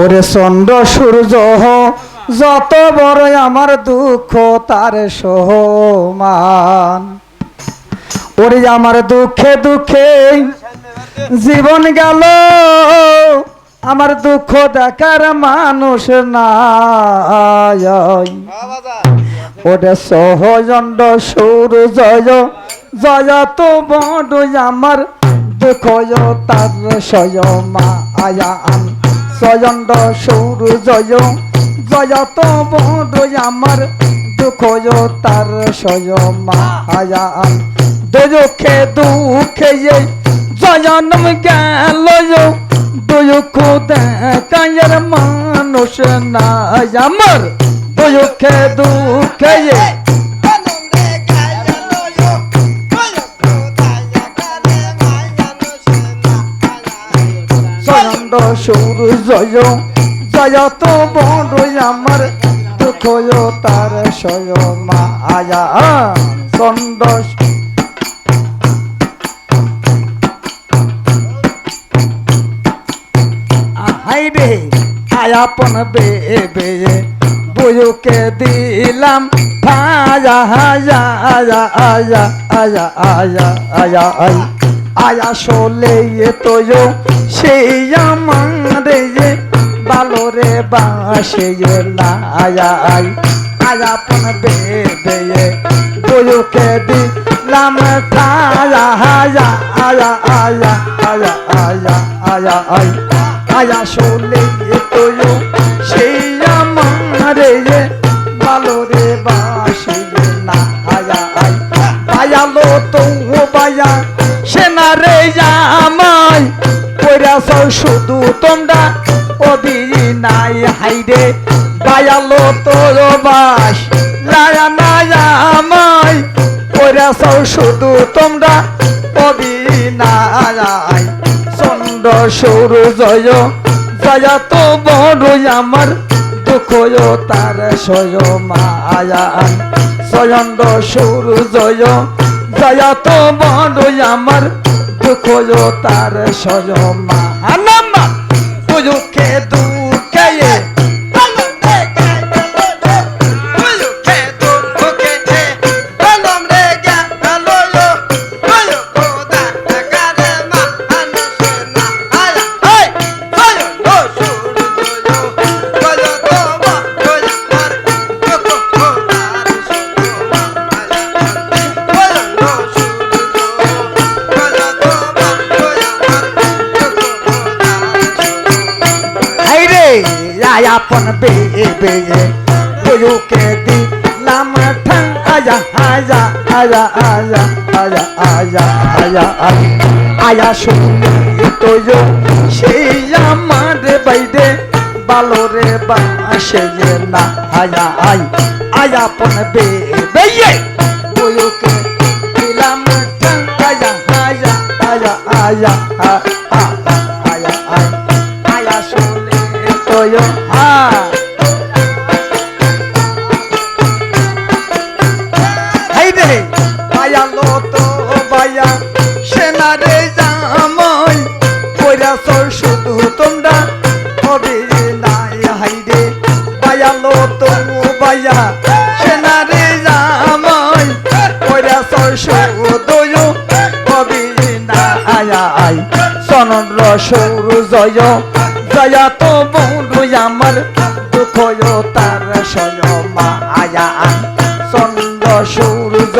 ওরে চন্দ্র সূর্য, যত বড় আমার দুঃখ, তার সমান ওরে আমার দুঃখে দুঃখে জীবন গেল, আমার দুঃখ দেখার মানুষ নাই। ওরে সহজন্ড সুর জয় জয় তো বড় আমার দুঃখ তার সয় মা আয়া আন। সজন্ড সুর জয় জয় তো বড় আমার। দুঃখ তার সয় মা আয়া আন। দুঃখে দুঃখে জয়নম গেল দুঃখ দেখার মানুষ নাই আমার। দুঃখে দুঃখে সুর জয় জয় তো বড় আমার দুঃখ তার সয় মা আয়া চন্দ আয়াপন বে বে বুয়ুকে দিলাম আয়া আয়া আয়া আয়া আয়া আয়া আয়া আই আয়া শোলে তো সেই আমার যে বালরে বাসে লাই আজ আপন বেদে দুজুকে দিলাম তারা হাজা আয়া আয়া আয়া আয়া আয়া আয় আয়া শোলে তুজু সেই আমার যে বালরে বাসে আয়া আয় বায়ালো তো বায়া সেনারে জামাই। কইরাছ শুধু তোমরা অবি নাই, হাইরে বায়ালো তোর বাস। লায়া না জামাই কইরাছ শুধু তোমরা অবি নাই। চন্দ্র সৌর জয় জয় তো বড় আমার, দুঃখ তার সয় মায়া। চন্দ্র সৌর জয় জয় তো বড় আমার খোঁজো তার সজমা। আপন বে বে বুয়ুকে দিলাম ঠাং আয়া আয়া আয়া আয়া আয়া আয়া আয়া আয়া আয়া শুনি তো সেই আমার বাইরে বালো রে বাসে না আয়া আই আয়া আপন বে বে বুয়ুকে দিলাম ঠাং আয়া আয়া আয়া আয়া আয়া আয়া লইয়া সেনারে জামল কইরা সর শুধু তোমরা। হবে নাই, হাইরে বায়ালো তমু বায়া। সেনারে জামল কইরা সর শুধু হবে নাই সনন রসুর জয়। জয়া তো বন্ধু আমার দুঃখয় তার সয়। মা আয়া চন্দ্র সূর্য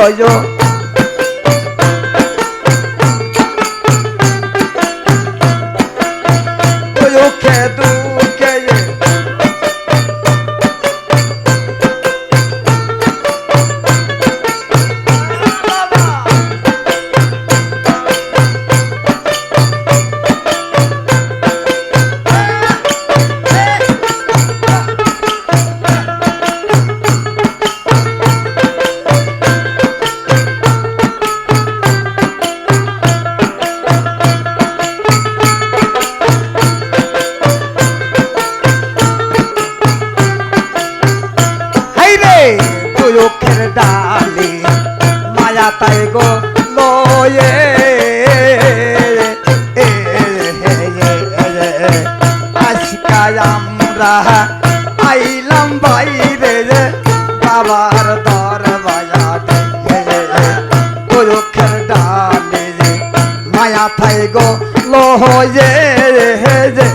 মায়া থাই গো লোহ যে, রে যে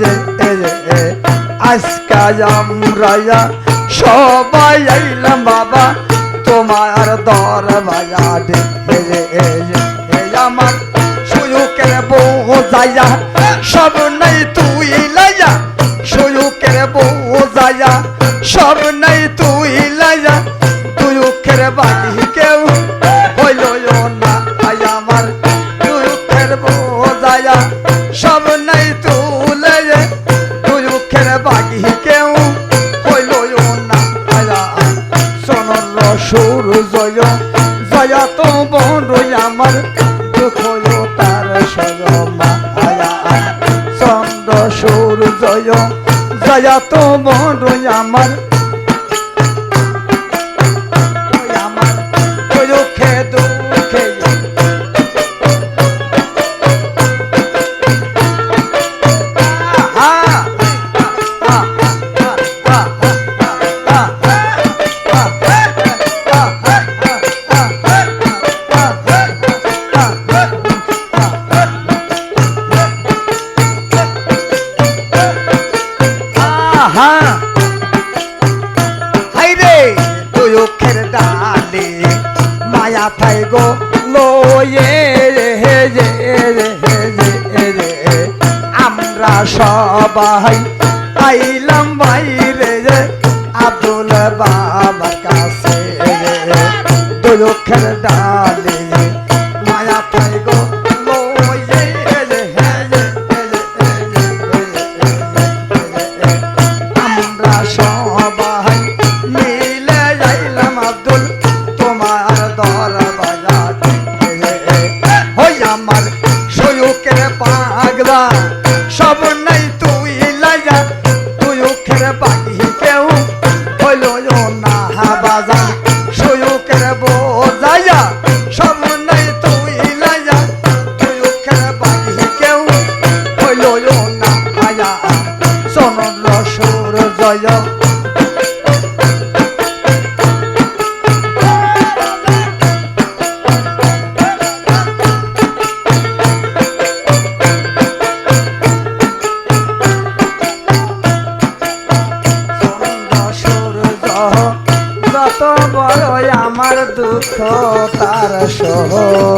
যে যে যে আজকা আমরা সবাই আইলাম বাবা, তোমার দর বাজাতে আমার সুযোগের বউ যাইয়া সব নাই তুই লাইয়া, সুযোগের বউ যাইয়া সব জয় জয়া তো বড় আমার গো লয়ে রে রে রে। আমরা সবাই আমার সয়ুকের পাগলা, সব নাই তুই লাজা তুই উখের পাখি কেউ হইল না বাজা সয়ুকের বোঝাইয়া, সব নাই তুই লাজা তুই উখের পাখি কেউ হইল না আয়া সোনল সুর জয়। তার সহ